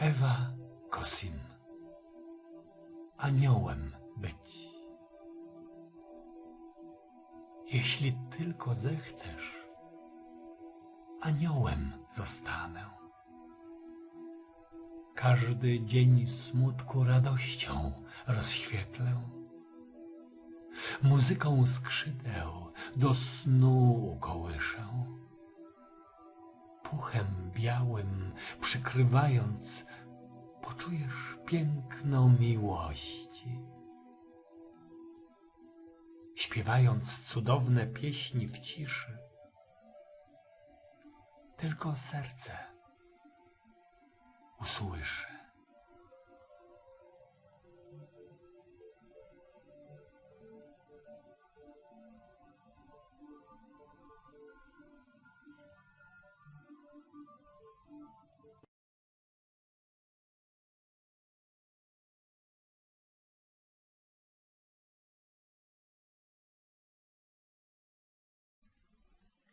Ewa Kosim. Aniołem być. Jeśli tylko zechcesz, aniołem zostanę. Każdy dzień smutku radością rozświetlę. Muzyką skrzydeł do snu ukołyszę. Puchem białym przykrywając, poczujesz piękno miłości. Śpiewając cudowne pieśni w ciszy, tylko serce usłyszy.